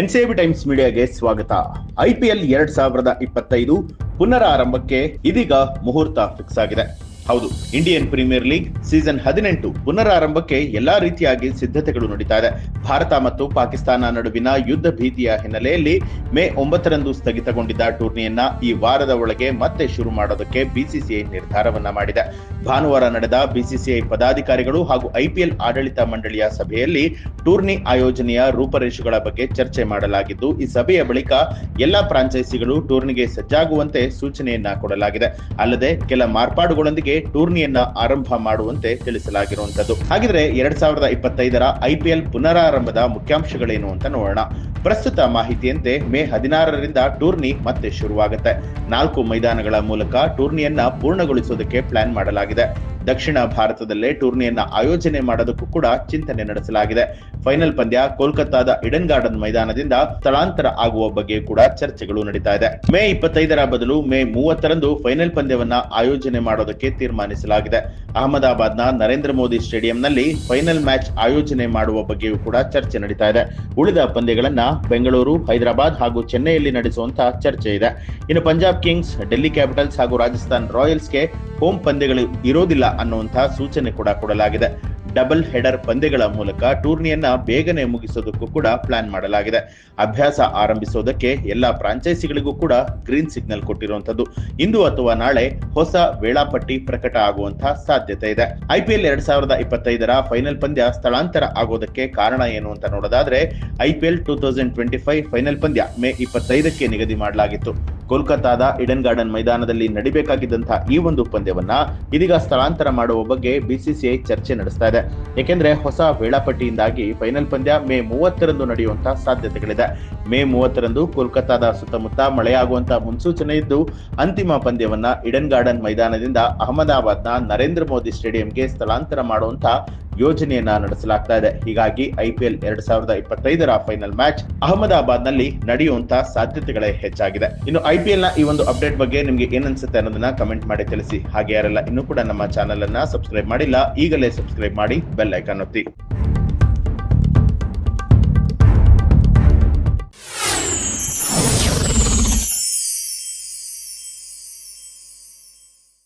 NCB times ಮೀಡಿಯಾಗೆ ಸ್ವಾಗತ. IPL ಎರಡ್ ಸಾವಿರದ ಇಪ್ಪತ್ತೈದು ಪುನರಾರಂಭಕ್ಕೆ ಇದೀಗ ಮುಹೂರ್ತ ಫಿಕ್ಸ್ ಆಗಿದೆ. ಹೌದು, ಇಂಡಿಯನ್ ಪ್ರೀಮಿಯರ್ ಲೀಗ್ ಸೀಸನ್ ಹದಿನೆಂಟು ಪುನರಾರಂಭಕ್ಕೆ ಎಲ್ಲಾ ರೀತಿಯಾಗಿ ಸಿದ್ಧತೆಗಳು ನಡೀತಾ ಭಾರತ ಮತ್ತು ಪಾಕಿಸ್ತಾನ ನಡುವಿನ ಯುದ್ಧ ಭೀತಿಯ ಹಿನ್ನೆಲೆಯಲ್ಲಿ ಮೇ ಒಂಬತ್ತರಂದು ಸ್ಥಗಿತಗೊಂಡಿದ್ದ ಟೂರ್ನಿಯನ್ನ ಈ ವಾರದ ಒಳಗೆ ಮತ್ತೆ ಶುರು ಮಾಡೋದಕ್ಕೆ ಬಿಸಿಸಿಐ ನಿರ್ಧಾರವನ್ನ ಮಾಡಿದೆ. ಭಾನುವಾರ ನಡೆದ ಬಿಸಿಸಿಐ ಪದಾಧಿಕಾರಿಗಳು ಹಾಗೂ ಐಪಿಎಲ್ ಆಡಳಿತ ಮಂಡಳಿಯ ಸಭೆಯಲ್ಲಿ ಟೂರ್ನಿ ಆಯೋಜನೆಯ ರೂಪರೇಷೆಗಳ ಬಗ್ಗೆ ಚರ್ಚೆ ಮಾಡಲಾಗಿದ್ದು, ಈ ಸಭೆಯ ಬಳಿಕ ಎಲ್ಲಾ ಫ್ರಾಂಚೈಸಿಗಳು ಟೂರ್ನಿಗೆ ಸಜ್ಜಾಗುವಂತೆ ಸೂಚನೆಯನ್ನ ಕೊಡಲಾಗಿದೆ. ಅಲ್ಲದೆ, ಕೆಲ ಮಾರ್ಪಾಡುಗಳೊಂದಿಗೆ ಟೂರ್ನಿಯನ್ನ ಆರಂಭ ಮಾಡುವಂತೆ ತಿಳಿಸಲಾಗಿರುವಂತದ್ದು ಹಾಗಿದ್ರೆ ಎರಡ್ ಸಾವಿರದ ಇಪ್ಪತ್ತೈದರ ಐಪಿಎಲ್ ಪುನರಾರಂಭದ ಮುಖ್ಯಾಂಶಗಳೇನು ಅಂತ ನೋಡೋಣ. ಪ್ರಸ್ತುತ ಮಾಹಿತಿಯಂತೆ ಮೇ ಹದಿನಾರರಿಂದ ಟೂರ್ನಿ ಮತ್ತೆ ಶುರುವಾಗುತ್ತೆ. ನಾಲ್ಕು ಮೈದಾನಗಳ ಮೂಲಕ ಟೂರ್ನಿಯನ್ನ ಪೂರ್ಣಗೊಳಿಸೋದಕ್ಕೆ ಪ್ಲಾನ್ ಮಾಡಲಾಗಿದೆ. ದಕ್ಷಿಣ ಭಾರತದಲ್ಲೇ ಟೂರ್ನಿಯನ್ನ ಆಯೋಜನೆ ಮಾಡೋದಕ್ಕೂ ಕೂಡ ಚಿಂತನೆ ನಡೆಸಲಾಗಿದೆ. ಫೈನಲ್ ಪಂದ್ಯ ಕೋಲ್ಕತ್ತಾದ ಇಡನ್ ಗಾರ್ಡನ್ ಮೈದಾನದಿಂದ ಸ್ಥಳಾಂತರ ಆಗುವ ಬಗ್ಗೆ ಕೂಡ ಚರ್ಚೆಗಳು ನಡೀತಾ ಇದೆ. ಮೇ ಇಪ್ಪತ್ತೈದರ ಬದಲು ಮೇ ಮೂವತ್ತರಂದು ಫೈನಲ್ ಪಂದ್ಯವನ್ನ ಆಯೋಜನೆ ಮಾಡೋದಕ್ಕೆ ತೀರ್ಮಾನಿಸಲಾಗಿದೆ. ಅಹಮದಾಬಾದ್ನ ನರೇಂದ್ರ ಮೋದಿ ಸ್ಟೇಡಿಯಂನಲ್ಲಿ ಫೈನಲ್ ಮ್ಯಾಚ್ ಆಯೋಜನೆ ಮಾಡುವ ಬಗ್ಗೆಯೂ ಕೂಡ ಚರ್ಚೆ ನಡೀತಾ ಇದೆ. ಉಳಿದ ಪಂದ್ಯಗಳನ್ನ ಬೆಂಗಳೂರು, ಹೈದರಾಬಾದ್ ಹಾಗೂ ಚೆನ್ನೈಯಲ್ಲಿ ನಡೆಸುವಂತಹ ಚರ್ಚೆ ಇದೆ. ಇನ್ನು ಪಂಜಾಬ್ ಕಿಂಗ್ಸ್, ಡೆಲ್ಲಿ ಕ್ಯಾಪಿಟಲ್ಸ್ ಹಾಗೂ ರಾಜಸ್ಥಾನ್ ರಾಯಲ್ಸ್ಗೆ ಹೋಮ್ ಪಂದ್ಯಗಳು ಇರೋದಿಲ್ಲ ಅನ್ನುವಂತಹ ಸೂಚನೆ ಕೂಡ ಕೊಡಲಾಗಿದೆ. ಡಬಲ್ ಹೆಡರ್ ಪಂದ್ಯಗಳ ಮೂಲಕ ಟೂರ್ನಿಯನ್ನ ಬೇಗನೆ ಮುಗಿಸೋದಕ್ಕೂ ಕೂಡ ಪ್ಲಾನ್ ಮಾಡಲಾಗಿದೆ. ಅಭ್ಯಾಸ ಆರಂಭಿಸೋದಕ್ಕೆ ಎಲ್ಲಾ ಫ್ರಾಂಚೈಸಿಗಳಿಗೂ ಕೂಡ ಗ್ರೀನ್ ಸಿಗ್ನಲ್ ಕೊಟ್ಟಿರುವಂತದ್ದು ಇಂದು ಅಥವಾ ನಾಳೆ ಹೊಸ ವೇಳಾಪಟ್ಟಿ ಪ್ರಕಟ ಆಗುವಂತಹ ಸಾಧ್ಯತೆ ಇದೆ. ಐಪಿಎಲ್ ಎರಡ್ ಸಾವಿರದ ಇಪ್ಪತ್ತೈದರ ಫೈನಲ್ ಪಂದ್ಯ ಸ್ಥಳಾಂತರ ಆಗೋದಕ್ಕೆ ಕಾರಣ ಏನು ಅಂತ ನೋಡೋದಾದ್ರೆ IPL two thousand twenty five final ಪಂದ್ಯ ಮೇ ಇಪ್ಪತ್ತೈದಕ್ಕೆ ನಿಗದಿ ಮಾಡಲಾಗಿತ್ತು. ಕೋಲ್ಕತ್ತಾದ ಇಡನ್ ಗಾರ್ಡನ್ ಮೈದಾನದಲ್ಲಿ ನಡಿಬೇಕಾಗಿದ್ದಂತಹ ಈ ಒಂದು ಪಂದ್ಯವನ್ನ ಇದೀಗ ಸ್ಥಳಾಂತರ ಮಾಡುವ ಬಗ್ಗೆ ಬಿಸಿಸಿಐ ಚರ್ಚೆ ನಡೆಸ್ತಾ ಇದೆ. ಏಕೆಂದ್ರೆ ಹೊಸ ವೇಳಾಪಟ್ಟಿಯಿಂದಾಗಿ ಫೈನಲ್ ಪಂದ್ಯ ಮೇ ಮೂವತ್ತರಂದು ನಡೆಯುವಂತಹ ಸಾಧ್ಯತೆಗಳಿದೆ. ಮೇ ಮೂವತ್ತರಂದು ಕೋಲ್ಕತ್ತಾದ ಸುತ್ತಮುತ್ತ ಮಳೆಯಾಗುವಂತಹ ಮುನ್ಸೂಚನೆ ಇದ್ದು, ಅಂತಿಮ ಪಂದ್ಯವನ್ನ ಇಡನ್ ಗಾರ್ಡನ್ ಮೈದಾನದಿಂದ ಅಹಮದಾಬಾದ್ನ ನರೇಂದ್ರ ಮೋದಿ ಸ್ಟೇಡಿಯಂಗೆ ಸ್ಥಳಾಂತರ ಮಾಡುವಂತ ಯೋಜನೆಯನ್ನ ನಡೆಸಲಾಗ್ತಾ ಇದೆ. ಹೀಗಾಗಿ ಐಪಿಎಲ್ ಎರಡ್ ಸಾವಿರದ ಇಪ್ಪತ್ತೈದರ ಫೈನಲ್ ಮ್ಯಾಚ್ ಅಹಮದಾಬಾದ್ನಲ್ಲಿ ನಡೆಯುವಂತಹ ಸಾಧ್ಯತೆಗಳೇ ಹೆಚ್ಚಾಗಿದೆ. ಇನ್ನು ಐಪಿಎಲ್ನ ಈ ಒಂದು ಅಪ್ಡೇಟ್ ಬಗ್ಗೆ ನಿಮ್ಗೆ ಏನನ್ಸುತ್ತೆ ಅನ್ನೋದನ್ನ ಕಮೆಂಟ್ ಮಾಡಿ ತಿಳಿಸಿ. ಹಾಗೆ ಯಾರೆಲ್ಲ ಇನ್ನೂ ಕೂಡ ನಮ್ಮ ಚಾನೆಲ್ ಅನ್ನ ಸಬ್ಸ್ಕ್ರೈಬ್ ಮಾಡಿಲ್ಲ, ಈಗಲೇ ಸಬ್ಸ್ಕ್ರೈಬ್ ಮಾಡಿ ಬೆಲ್ ಐಕಾನ್ ಒತ್ತಿ.